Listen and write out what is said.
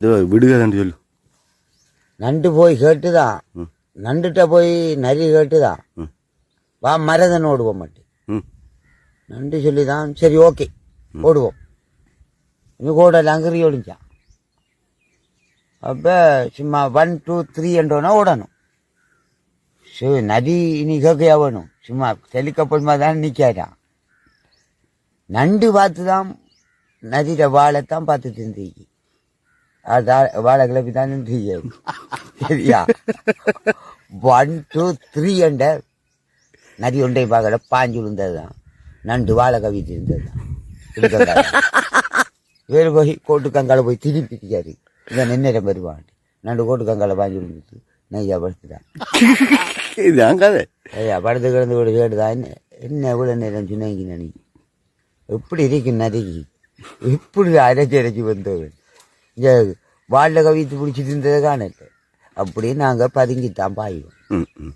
இது விடுகதைன்னு சொல்லு. நண்டு போய் கேட்டுதான். நண்டுகிட்ட போய் நரி கேட்டுதான். வா மரதன் ஓடுவோம் மாட்டேன் ம். நண்டு சொல்லிதான் சரி ஓகே. ஓடுவோம். இன்னும் ஓடல அங்கறி ஓடிச்சான் அப்போ சும்மா ஒன் டூ த்ரீ என்றோன்னா ஓடணும். சரி நதி இனி கேட்கையா வேணும். சும்மா மாதிரி தான் நிற்காதான் நண்டு பார்த்து தான் நதியில வாழைத்தான் பார்த்துட்டு இருந்தீங்க வாழை கிளப்பி தான் நின்றீங்க சரியா ஒன் டூ த்ரீ என்ற நதி ஒன்றை பார்க்கல பாஞ்சு விழுந்தது தான் நண்டு வாழை கவிட்டு இருந்தது தான் வேறு போய் கோட்டு கங்கால போய் திருப்பி திக்காரு இந்த நின்னிடம் வருவான் நண்டு கோட்டு கங்கால பாஞ்சு விழுந்துட்டு நையா படுத்துட்டான் இது அங்காதே ஐயா படுத்து கிடந்து விட கேட்டுதான் என்ன என்ன இவ்வளோ நேரம் சொன்னீங்க நினை எப்படி இருக்கு நதிக்கு இப்படி அரைச்சி அரைச்சி வந்தவன் இந்த வாழில் கவித்து பிடிச்சிட்டு இருந்ததை காணல. அப்படியே நாங்கள் பதுங்கித்தான் பாயுவோம். ம் ம்.